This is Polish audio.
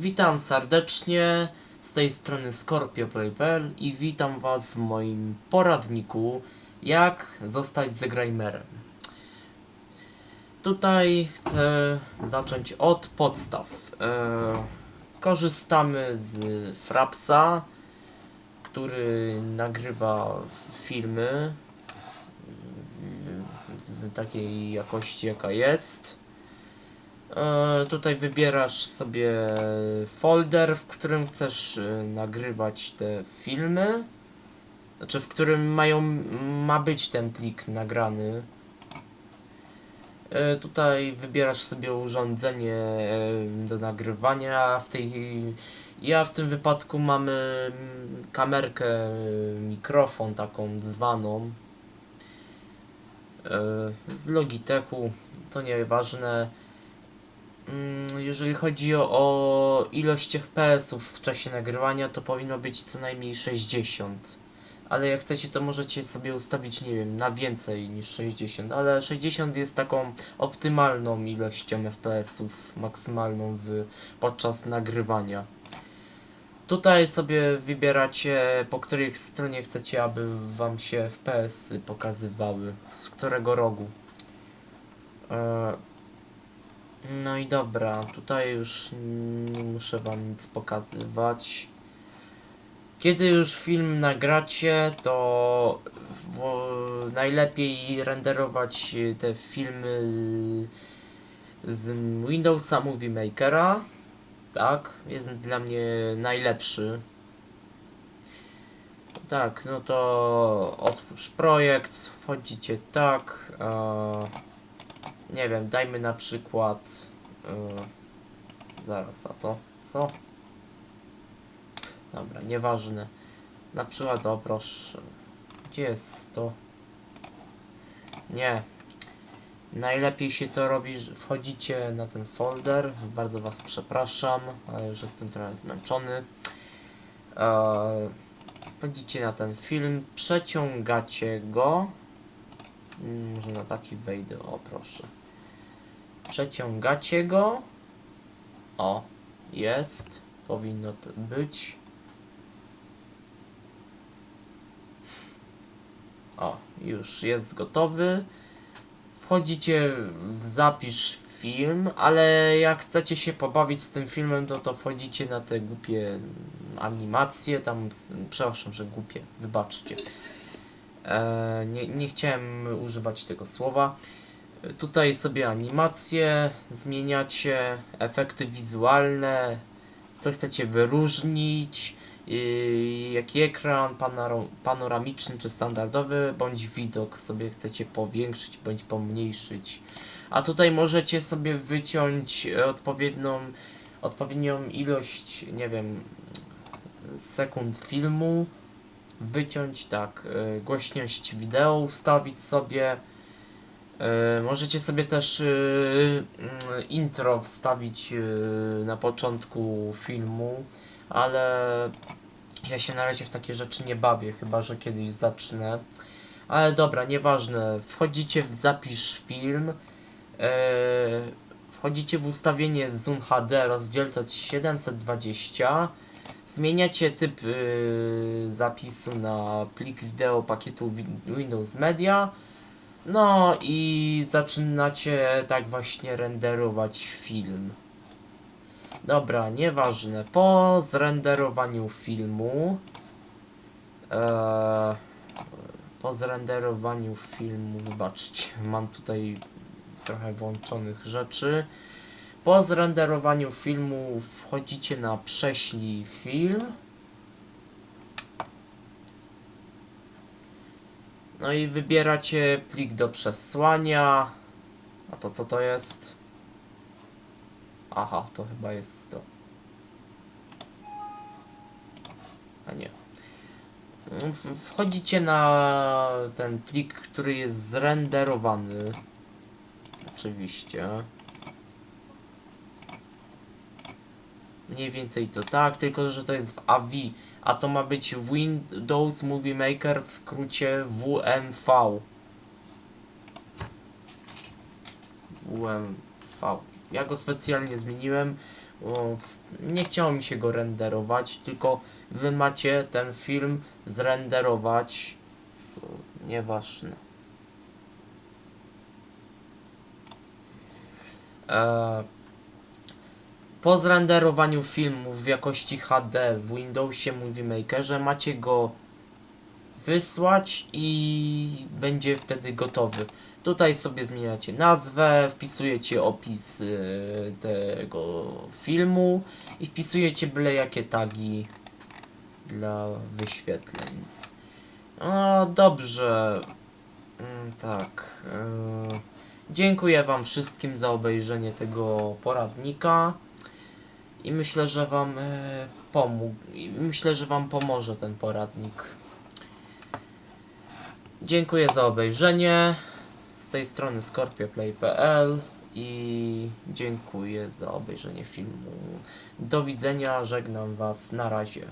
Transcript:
Witam serdecznie, z tej strony ScorpioPlay.pl i witam Was w moim poradniku jak zostać Zegraimerem. Tutaj chcę zacząć od podstaw. E, korzystamy z Frapsa, który nagrywa filmy w takiej jakości jaka jest. E, tutaj wybierasz sobie folder, w którym chcesz e, nagrywać te filmy. Znaczy, w którym mają, ma być ten plik nagrany. E, Tutaj wybierasz sobie urządzenie do nagrywania. W tej, ja w tym wypadku mamy mm, kamerkę, mikrofon taką zwaną z Logitechu. To nieważne. Mm, Jeżeli chodzi o, ilość FPS-ów w czasie nagrywania, to powinno być co najmniej 60. Ale jak chcecie, to możecie sobie ustawić, nie wiem, na więcej niż 60. Ale 60 jest taką optymalną ilością FPS-ów, maksymalną w, podczas nagrywania. Tutaj sobie wybieracie, po której stronie chcecie, aby wam się FPS-y pokazywały, z którego rogu. E, no i dobra, tutaj już nie muszę wam nic pokazywać. Kiedy już film nagracie, to najlepiej renderować te filmy z Windowsa Movie Makera. Tak, jest dla mnie najlepszy. Tak, no to otwórz projekt, wchodzicie tak. E, nie wiem, dajmy na przykład. Yy, zaraz, a to co? Dobra, nieważne. Na przykład, o proszę. Gdzie jest to? Nie. Najlepiej się to robi, że wchodzicie na ten folder. Bardzo Was przepraszam, ale już jestem trochę zmęczony. Eee, wchodzicie na ten film, przeciągacie go. Mm, Może na taki wejdę, o proszę. Przeciągacie go. O, jest. Powinno to być. O, już jest gotowy. Wchodzicie w zapisz film, ale jak chcecie się pobawić z tym filmem, to to wchodzicie na te głupie animacje, tam, przepraszam, że głupie, wybaczcie. E, nie, nie chciałem używać tego słowa. Tutaj sobie animacje zmieniacie, efekty wizualne, co chcecie wyróżnić, yy, jaki ekran, panoramiczny czy standardowy, bądź widok sobie chcecie powiększyć bądź pomniejszyć. A tutaj możecie sobie wyciąć odpowiednią, odpowiednią ilość, nie wiem, sekund filmu, wyciąć tak, e, głośność wideo ustawić sobie. E, Możecie sobie też y, mm, intro wstawić y, na początku filmu, ale ja się na razie w takie rzeczy nie bawię, chyba że kiedyś zacznę. Ale dobra, nieważne. Wchodzicie w zapisz film, e, wchodzicie w ustawienie Zoom HD rozdzielczość 720, zmieniacie typ zapisu na plik wideo pakietu Wi- Windows Media. No i zaczynacie tak właśnie renderować film. Dobra, nieważne. Po zrenderowaniu filmu. Eee, po zrenderowaniu filmu, wybaczcie, mam tutaj trochę włączonych rzeczy. Po zrenderowaniu filmu wchodzicie na prześlij film. No i wybieracie plik do przesłania. A to co to jest? Aha, to chyba jest to. A nie. Wchodzicie na ten plik, który jest zrenderowany. Oczywiście. Mniej więcej to tak, tylko że to jest w AVI, a to ma być Windows Movie Maker w skrócie WMV. WMV. Ja go specjalnie zmieniłem, nie chciało mi się go renderować, tylko wy macie ten film zrenderować, co nieważne. E, po zrenderowaniu filmu w jakości HD w Windowsie Movie Makerze macie go wysłać i będzie wtedy gotowy. Tutaj sobie zmieniacie nazwę, wpisujecie opis y, tego filmu i wpisujecie byle jakie tagi dla wyświetleń. No dobrze. Mm, Tak. y, Dziękuję Wam wszystkim za obejrzenie tego poradnika. I myślę, że Wam e, pomógł. I myślę, że Wam pomoże ten poradnik. Dziękuję za obejrzenie. Z tej strony scorpioplay.pl i dziękuję za obejrzenie filmu. Do widzenia, żegnam Was, na razie.